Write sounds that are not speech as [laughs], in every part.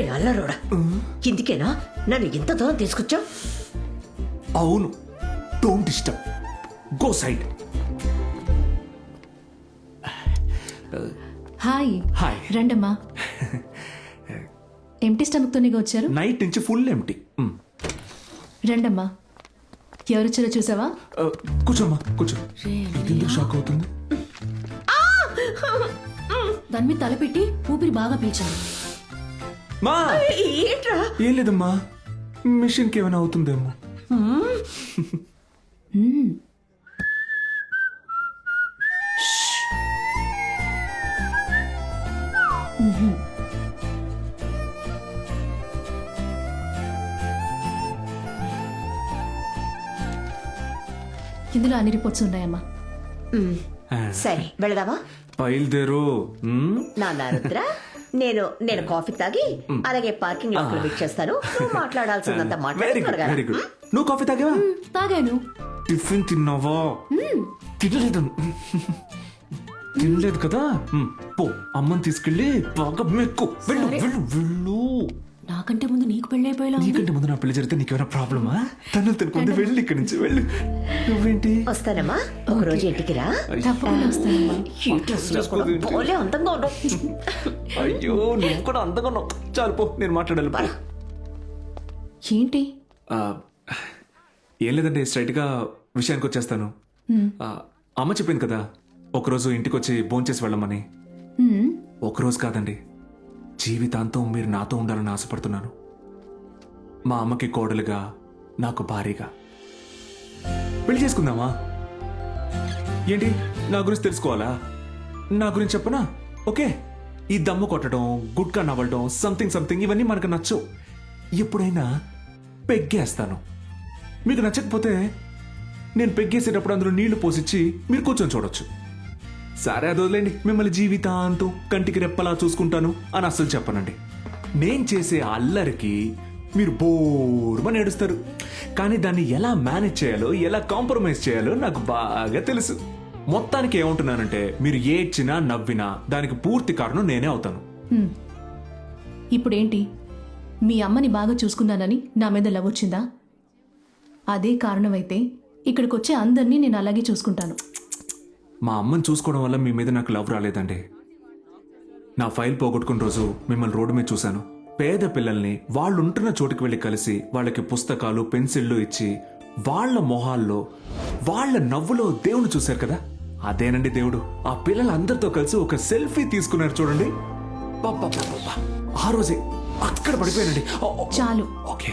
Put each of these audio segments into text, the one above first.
రే అల్లరోడా. ఇందుకేనా? నన్ను ఇంత దూరం తీసుకొచ్చావు? అవును. డోంట్ ఇష్టం గో సైడ్ హాయ్. హాయ్ రండమ్మా. ఎంటీ స్టమక్తోనే వచ్చారు? నైట్ నుంచి ఫుల్ ఎంటీ రండమ్మా. ఎవరొచ్చారో చూసావా? కూర్చోమ్మా కూర్చో ఎందుకు షాక్ అవుతుంది? దాని మీద తలపెట్టి ఊపిరి బాగా పీల్చండి మా! ఏంట్రా? ఏం లేదమ్మా. మిషన్కి ఏమైనా అవుతుందేమో. ఇందులో అన్ని రిపోర్ట్స్ ఉన్నాయమ్మా. సరే వెళదామా? బయలుదేరు? నాన్న రుద్ర. నేను నేను కాఫీ తాగి అలాగే పార్కింగ్లో చేస్తాను నువ్వు [laughs] మాట్లాడాల్సిందంతా వెరీ గుడ్ వెరీ గుడ్ నువ్వు కాఫీ తాగావా? తాగాను. టిఫిన్ తిన్నావా? తినలేదు. తినలేదు కదా? పో అమ్మని తీసుకెళ్ళి బాగా మెక్కు. వెళ్ళు. వెళ్ళు వెళ్ళు. నాకంటే ముందు నీకు పెళ్ళైపోయేలా నీకంటే ముందు నా పెళ్ళి జరిగితే నీకేమైనా ప్రాబ్లమా? తను తినకుండా వెళ్ళి ఇక్కడి నుంచి వెళ్ళు. నువ్వేంటి? వస్తానమ్మా. ఒక రోజు ఇంటికి రా. తప్పకుండా వస్తానమ్మా. ఈ డ్రెస్లో కూడా భలే అందంగా ఉన్నావు. అయ్యో నువ్వు కూడా అందంగా ఉన్నావు. చాలు పో నేను మాట్లాడాలి పో. ఏంటి? ఆ, ఏం లేదంటే స్ట్రైట్గా విషయానికి వచ్చేస్తాను. ఆ, అమ్మ చెప్పింది కదా ఒకరోజు ఇంటికి వచ్చి భోంచేసి వెళ్ళమని. ఒకరోజు కాదండి జీవితాంతం మీరు నాతో ఉండాలని ఆశపడుతున్నాను. మా అమ్మకి కోడలుగా నాకు భారీగా పెళ్ళి చేసుకుందామా? ఏంటి? నా గురించి తెలుసుకోవాలా? నా గురించి చెప్పనా? ఓకే. ఈ దమ్ము కొట్టడం గుట్కా నవ్వడం సంథింగ్ సంథింగ్ ఇవన్నీ మనకు నచ్చవు ఎప్పుడైనా పెగ్గేస్తాను. మీకు నచ్చకపోతే నేను పెగ్గేసేటప్పుడు అందులో నీళ్ళు పోసిచ్చి మీరు కూర్చొని చూడొచ్చు. సరే అది వదిలేండి మిమ్మల్ని జీవితాంతం కంటికి రెప్పలా చూసుకుంటాను అని అస్సలు చెప్పనండి. నేను చేసే అల్లరికి మీరు బోర్మని ఏడుస్తారు. కానీ దాన్ని ఎలా మేనేజ్ చేయాలో ఎలా కాంప్రమైజ్ చేయాలో నాకు బాగా తెలుసు. మొత్తానికి ఏమంటున్నానంటే మీరు ఏడ్చినా నవ్వినా దానికి పూర్తి కారణం నేనే అవుతాను. ఇప్పుడేంటి? మీ అమ్మని బాగా చూసుకున్నానని నా మీద లవ్ వచ్చిందా? అదే కారణమైతే ఇక్కడికొచ్చే అందరినీ నేను అలాగే చూసుకుంటాను. మా అమ్మని చూసుకోవడం వల్ల మీ మీద నాకు లవ్ రాలేదండి. నా ఫైల్ పోగొట్టుకున్న రోజు మిమ్మల్ని రోడ్డు మీద చూశాను. పేద పిల్లల్ని వాళ్ళు ఉంటున్న చోటుకి వెళ్ళి కలిసి వాళ్ళకి పుస్తకాలు పెన్సిళ్ళు ఇచ్చి వాళ్ళ మొహాల్లో వాళ్ళ నవ్వులో దేవుని చూశారు కదా? అదేనండి దేవుడు. ఆ పిల్లలందరితో కలిసి ఒక సెల్ఫీ తీసుకున్నారు చూడండి. ఆ రోజే అక్కడ పడిపోయానండి. చాలు. ఓకే.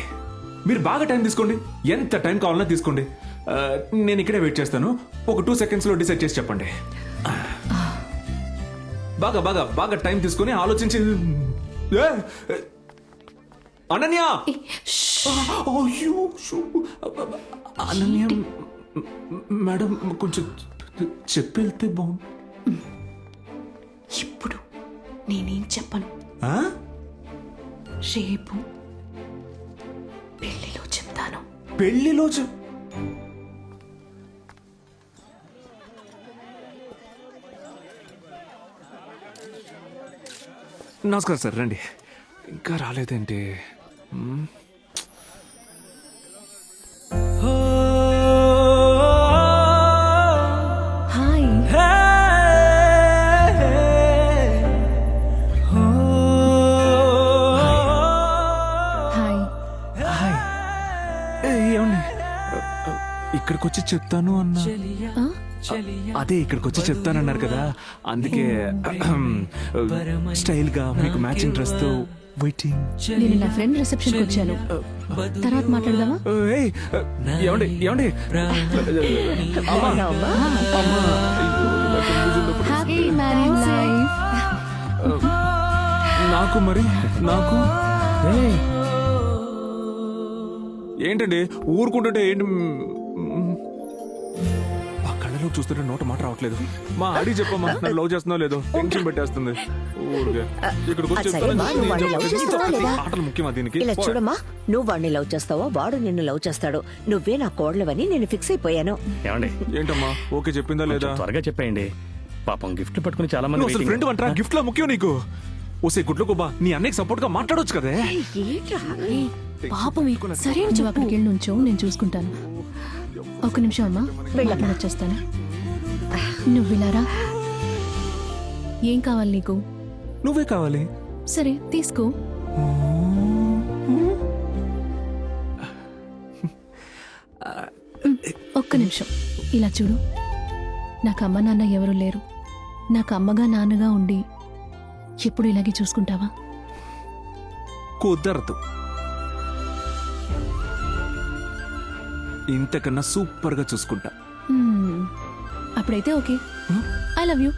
మీరు బాగా టైం తీసుకోండి. ఎంత టైం కావాలన్నా తీసుకోండి. నేను ఇక్కడే వెయిట్ చేస్తాను. ఒక టూ సెకండ్స్లో డిసైడ్ చేసి చెప్పండి. బాగా బాగా బాగా టైం తీసుకొని ఆలోచించి ఏ, అనన్య! అయ్యో, షూ. అనన్య మేడం కొంచెం చెప్పి వెళ్తే బాగుంది ఇప్పుడు నేనేం చెప్పను? ఆ? రేపు పెళ్ళిలో చెప్తాను. పెళ్ళిలో చె- నమస్కారం సార్ రండి. ఇంకా రాలేదేంటి. హాయ్. హాయ్. హాయ్. ఏమండి? ఇక్కడికి వచ్చి చెప్తాను అన్నా. ఆ? అదే ఇక్కడికి వచ్చి చెప్తానన్నారు కదా. అందుకే స్టైల్గా మీకు మ్యాచింగ్ డ్రెస్తో వెయిటింగ్. నేను నా ఫ్రెండ్ రిసెప్షన్కి వచ్చాను. తర్వాత మాట్లాడదామా? ఏయ్, ఏమండి ఏమండి? హ్యాపీ మ్యారీడ్ లైఫ్ నాకు మరి నాకు? ఏయ్. ఏంటండి? ఊరుకుంటుంటే ఏంటి? మ్, ఆ కళ్ళలో చూస్తుంటే నోట మాట రావట్లేదు. మా ఆడి చెప్పమ్మా నన్ను లవ్ చేస్తున్నా లేదో టెన్షన్ పెట్టేస్తుంది. ఊరికే. ఇక్కడికి వచ్చి చెప్తాను. ఆటలు ముఖ్యమా దీనికి? ఇలా చూడమ్మా నువ్వు వాడిని లవ్ చేస్తావో వాడు నిన్ను లవ్ చేస్తాడు. నువ్వే నా కోడలవని నేను ఫిక్స్ అయిపోయాను. ఏమండి? ఏంటమ్మా ఓకే చెప్పిందా లేదా? త్వరగా చెప్పేయండి. పాపం గిఫ్ట్ పట్టుకుని చాలా మంది నువ్వు అసలు waiting. ఫ్రెండ్ అంటారా గిఫ్ట్లో ముఖ్యం నీకు. ఓసే గుడ్లు గుబ్బా నీ అన్నయ్యకి సపోర్ట్గా మాట్లాడొచ్చు కదే. పాపమే సరే నువ్వు అక్కడికి వెళ్ళి నుంచో నేను చూసుకుంటాను. ఒక్క నిమిషం అమ్మా. వెళ్ళప్పుడు వచ్చేస్తాను నువ్వు విలారా ఏం కావాలి నీకు? నువ్వే కావాలి. సరే తీసుకో. ఒక్క నిమిషం. ఇలా చూడు. నాకు అమ్మ నాన్న ఎవరు లేరు. నాకు అమ్మగా నాన్నగా ఉండి ఎప్పుడు ఇలాగే చూసుకుంటావా? కుదరదు. ఇంతకన్నా సూపర్గా చూసుకుంటా. మ్మ్. అప్పుడైతే ఓకే. I love you.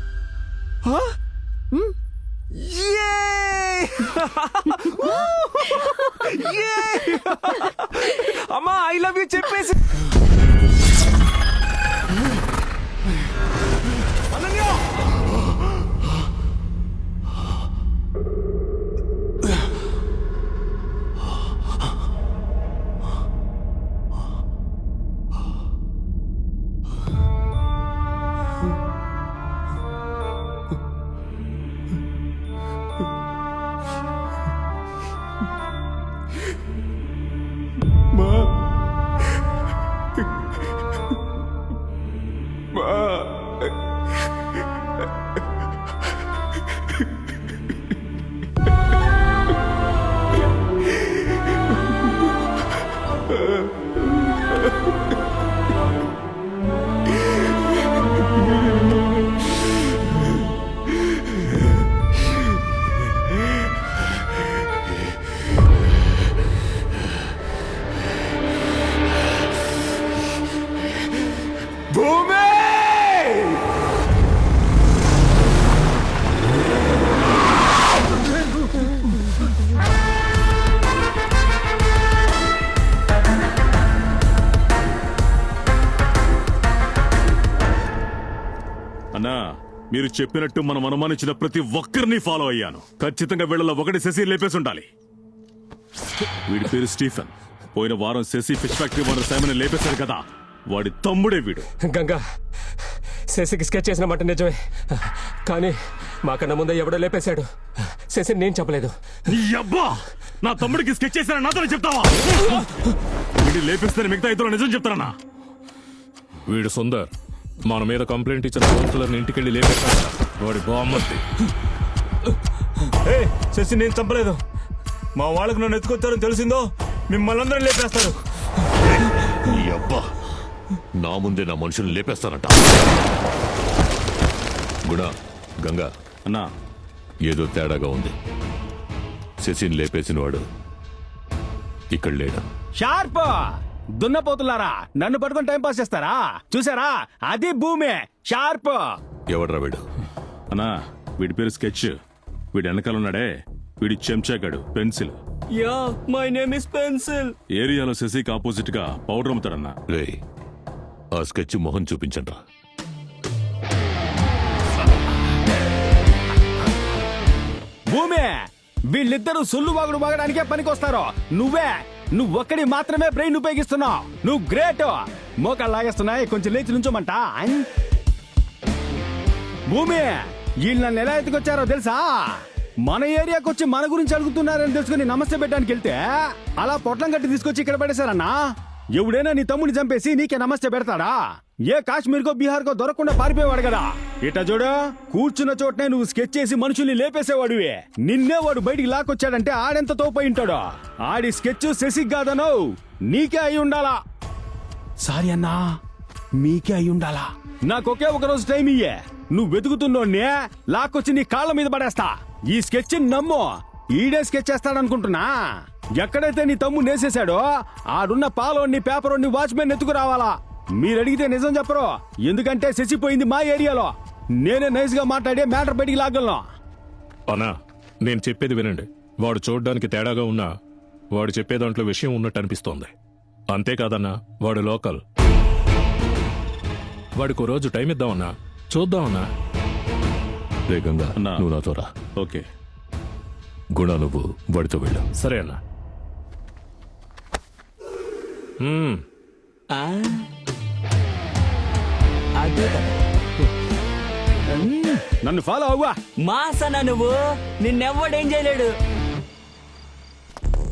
[laughs] అమ్మా ఐ లవ్ యూ చెప్పేసి. అన్నా మీరు చెప్పినట్టు మనం అనుమానించిన ప్రతి ఒక్కరిని ఫాలో అయ్యాను. ఖచ్చితంగా వీళ్ళలో ఒకటి శశి లేపేసి ఉండాలి. వీడి పేరు స్టీఫెన్. పోయిన వారం Sasi fish factory owner Simon లేపేశాడు కదా. వాడి తమ్ముడే వీడు. గంగా శశికి స్కెచ్ చేసిన మాట నిజమే. కానీ మాకన్నా ముందే ఎవడో లేపేశాడు. శశి నేను చెప్పలేదు. నీ అబ్బా! నా తమ్ముడికి స్కెచ్ చేసిన నాతో చెప్తావా? వీడి లేపేస్తే మిగతా ఇద్దరు నిజం చెప్తారన్నా. వీడు సుందర్. మన మీద కంప్లైంట్ ఇచ్చిన కౌన్సిలర్ని ఇంటికెళ్ళి లేపేశాడు. వాడి బామ్మర్ది. శశి నేను చంపలేదు. మా వాళ్ళకు నన్ను ఎత్తుకొచ్చారని తెలిసిందో మిమ్మల్ని అందరూ లేపేస్తారు. ఈ అబ్బా నా ముందే నా మనుషుల్ని లేపేస్తానంట గుణ గంగా అన్నా. ఏదో తేడాగా ఉంది. శశిని లేపేసిన వాడు ఇక్కడ లేడా. షార్ప్! దున్నపోతులారా నన్ను పట్టుకొని టైం పాస్ చేస్తారా? చూసారా? అది భూమి షార్ప్ ఎవడ్రా వీడు? అన్నా వీడి పేరు స్కెచ్. వీడి వెనకాల ఉన్నాడే. వీడి చెంచాగాడు pencil. Yeah my name is pencil. ఏరియాలో శశికి ఆపోజిట్గా పౌడర్ అమ్ముతాడన్నా రే ఆ స్కెచ్ మొహం చూపించండ్రా. భూమి వీళ్ళిద్దరూ సొల్లు వాగుడు వాగడానికే పనికొస్తారు. నువ్వే నువ్వు ఒక్కడి మాత్రమే బ్రెయిన్ ఉపయోగిస్తున్నావు. నువ్వు గ్రేట్ మోకాలు లాగేస్తున్నాయి కొంచెం లేచి నుంచోమంట. భూమి వీళ్ళు నన్ను ఎలా ఎత్తుకొచ్చారో తెలుసా? మన ఏరియాకి వచ్చి మన గురించి అడుగుతున్నారని తెలుసుకుని నమస్తే పెట్టడానికి వెళ్తే అలా పొట్లం కట్టి తీసుకొచ్చి ఇక్కడ పడేశారన్నా? ఎవడైనా నీ తమ్ముని చంపేసి నీకే నమస్తే పెడతాడా? ఏ కాశ్మీర్కో బీహార్కో దొరకకుండా పారిపోయేవాడు కదా? ఇట చూడ కూర్చున్న చోటనే నువ్వు స్కెచ్ చేసి మనుషుల్ని లేపేసేవాడివే. నిన్నే వాడు బయటికి లాక్కొచ్చాడంటే ఆడెంత తోపై ఉంటాడో ఆడి స్కెచ్ శశిక్ కాదనో నీకే అయి ఉండాలా? సారీ అన్నా మీకే అయి ఉండాలా? నాకొకే ఒక రోజు టైం ఇయ్యే. నువ్వు వెతుకుతున్నోడ్నే లాక్కొచ్చి నీ కాళ్ళ మీద పడేస్తా. ఈ స్కెచ్ నమ్ము ఈడే స్కెచ్ చేస్తాడనుకుంటున్నా. ఎక్కడైతే నీ తమ్ము నేసేశాడో ఆడున్న పాలోని పేపరోని వాచ్మెన్ ఎత్తుకు రావాలా? మీరు అడిగితే నిజం చెప్పరు. ఎందుకంటే శశిపోయింది మా ఏరియాలో. నేనే నైస్గా మాట్లాడే మ్యాటర్ బయటికి లాగలను. అన్నా నేను చెప్పేది వినండి. వాడు చూడడానికి తేడాగా ఉన్నా వాడు చెప్పే దాంట్లో విషయం ఉన్నట్టు అనిపిస్తోంది. అంతేకాదన్నా వాడు లోకల్. వాడికి రోజు టైం ఇద్దామన్నా చూద్దామన్నా. రే గంగా అన్నా. నువ్వు నాతో రా. ఓకే. గుణ నువ్వు వాడితో వెళ్ళు. సరే అన్నా. మ్మ్. అదే. కదా నన్ను ఫాలో అవ్వా. మాసన నువ్వు. నిన్నెవ్వడేం చేయలేడు.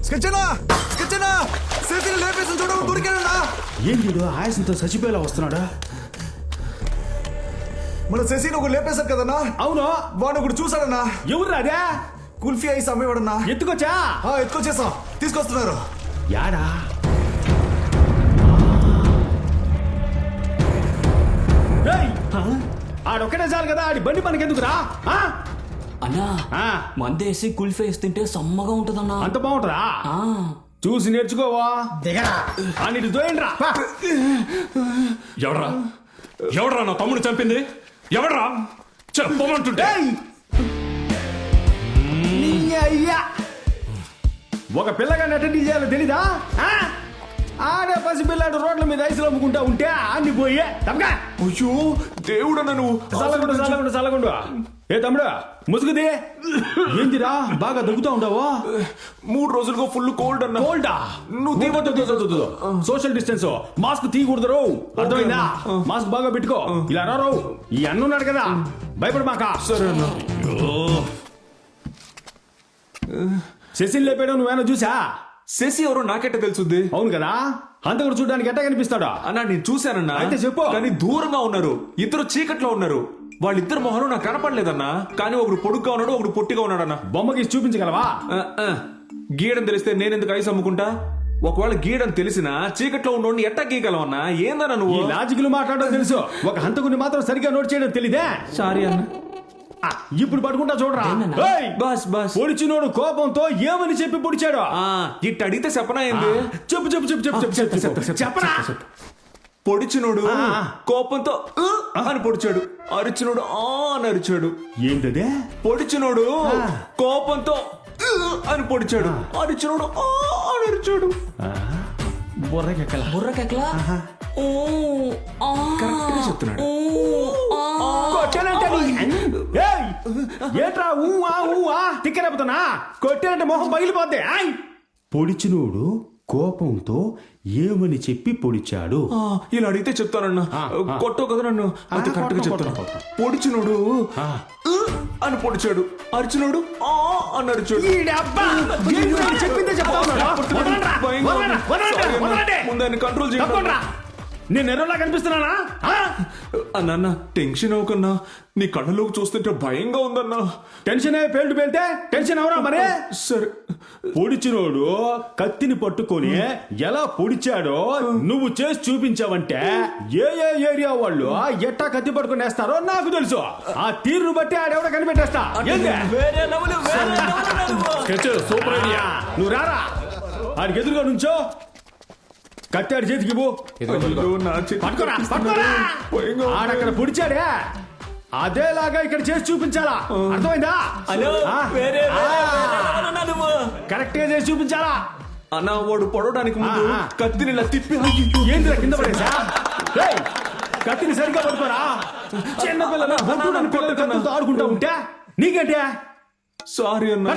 స్కెచ్చనా స్కెచ్చనా సేతిని లేపేసి చూడడం దొరికానన్నా ఏం వీడు ఆయాసంతో చచ్చిపోయేలా వస్తున్నాడా? మన శశిని ఒక లేపేశారు కదన్నా? అవును. వాడు ఒకటి చూసాడన్నా ఎవరు అదే? కుల్ఫీ ఐస్ అమ్మేవాడన్నా? ఎత్తుకొచ్చా? ఆ, ఎత్తుకొచ్చేసాం. తీసుకొస్తున్నారు. యాడా? ఆడొక్కడే చాలు కదా ఆడి బండి మనకెందుకురా? ఆ? అన్నా ఆ, మందేసి కుల్ఫేస్ తింటే సమ్మగా ఉంటదన్నా. అంత బాగుంటుందా? ఆ, చూసి నేర్చుకోవా? దిగరా. అన్నిటి దోయండిరా. ఎవడ్రా? ఎవడ్రా నా తమ్ముడు చంపింది? ఎవడ్రా? చెప్పమంటుంటే నీ అయ్యా. ఒక పిల్లగాన్ని అటెండ్ చేయాలో తెలీదా? ఆ? ఆడే పసి పిల్లాడు రోడ్ల మీద ఐసులు అమ్ముకుంటా ఉంటే అన్ని పోయే. తప్పగా అయ్యో దేవుడన్నా నువ్వు. చల్లగుండు చల్లగుండు చల్లగుండు. ఏ తమ్ముడు ముసుగుది ఏందిరా బాగా దగ్గుతా ఉండవా? మూడు రోజులుగా ఫుల్ కోల్డ్ అన్నా. కోల్డా నువ్వు తీవద్దు సోషల్ డిస్టెన్స్ మాస్క్ తీయకూడదు రో. అర్థమైందా? మాస్క్ బాగా పెట్టుకో. ఇలా రా రో. ఈ అన్న ఉన్నాడు కదా. భయపడు మాక. సరే అన్నా. శశిని లేపాడు నువ్వేనా చూసా? శశి ఎవరో నాకెట్ట తెలుసుద్ది? అవును కదా? అంతకుడు చూడడానికి ఎట్టా కనిపిస్తాడా? అన్నా నేను చూశానన్నా. అయితే చెప్పు. కానీ దూరంగా ఉన్నారు. ఇద్దరు చీకట్లో ఉన్నారు. వాళ్ళిద్దరు మొహలు నాకు కనపడలేదన్నా. కానీ ఒకడు పొడుగ్గా ఉన్నాడు ఒకడు పొట్టిగా ఉన్నాడన్నా. బొమ్మకి చూపించగలవా. గీయడం తెలిస్తే నేనెందుకు ఐస్ అమ్ముకుంటా? ఒకవేళ గీయడం తెలిసినా చీకట్లో ఉన్నోడిని ఎట్టా గీయగలవన్నా? ఏందన్నా ఈ నువ్వు లాజిక్లు మాట్లాడడం తెలుసు. ఒక హంతకుని మాత్రం సరిగ్గా నోట్ చేయడం తెలీదే. సారీ అన్న. ఆ, ఇప్పుడు పడుకుంటా చూడరా. ఏయ్! Bus bus. పొడిచినోడు కోపంతో ఏమని చెప్పి పొడిచాడు? ఆ, ఇట్ట అడిగితే చెప్పనా ఏంది? చెప్పు చెప్పు చెప్పు చెప్పు చెప్పు చెప్పు చెప్పు చెప్పరా? పొడిచినోడు ఆ. కోపంతో "ఉ" అని పొడిచాడు. అరిచినోడు ఆ అని అరిచాడు. ఏంటదే పొడిచినోడు కోపంతో "ఉ" అని పొడిచాడు. అరిచినోడు ఆ అని అరిచాడు. బుర్రకెక్కల. బుర్రకెట్లా ఊ, ఆ, కరెక్ట్గా చెప్తున్నాడు. ఊ, ఆ. కొట్టానంటే! ఏట్రా ఊ ఆ ఊ ఆ? తిక్కరేపుతున్నా కొట్టానంటే మొహం పగిలిపోద్ది. ఆయ్! పొడిచినోడు కోపంతో ఏమని చెప్పి పొడిచాడు? ఆ, ఇలా అడిగితే చెప్తానన్నా. కొట్టవు కదా నన్ను. అంత ఆ, కరెక్ట్గా కొట్టను, చెప్తాను పొడిచినోడు అని పొడిచాడు. అరిచినోడు ఆ అని అరిచాడు. చెప్పిందే చెప్తా ఉన్నాడా? వదలండ్రా! భయంగా ఉంది. వదలండ్రా! వదలండి! Sorry అన్న. వదలండి! ముందు ఆయన కంట్రోల్ చేయండి! నేను ఎర్రలా కనిపిస్తున్నానా ఆ? అన్న టెన్షన్ అవ్వకన్నా నీ కళ్ళలోకి చూస్తుంటే భయంగా ఉందన్నా టెన్షన్ అయ్యి పేల్టు పేలితే టెన్షన్ అవరా మరి సరే పొడిచినోడు కత్తిని పట్టుకొని ఎలా పొడిచాడో నువ్వు చేసి చూపించావంటే ఏ ఏ ఏరియా వాళ్ళు ఎట్టా కత్తి పట్టుకొని వేస్తారో నాకు తెలుసు ఆ తీరును బట్టి ఆడెవడ కనిపెట్టేస్తా ఏంది? వేరే లెవెల్ వేరే లెవెల్ నువ్వు రారా ఆడికి ఎదురుగా నుంచో. ఆడి చేతికి ఉంది. ఆడక్కడ పొడిచాడే. అదేలాగా ఇక్కడ చేసి చూపించాలా? అర్థమైందా? కరెక్ట్గా చేసి చూపించాలా? అన్న వాడు పడవడానికి ముందు. కత్తిని ఇలా తిప్పి ఏందిరా కింద పడేసా? కత్తిని సరిగ్గా పట్టుకోరా. చిన్న పిల్లలు ఆడుకుంటా ఉంటే? నీకేంటే? సారీ అన్న.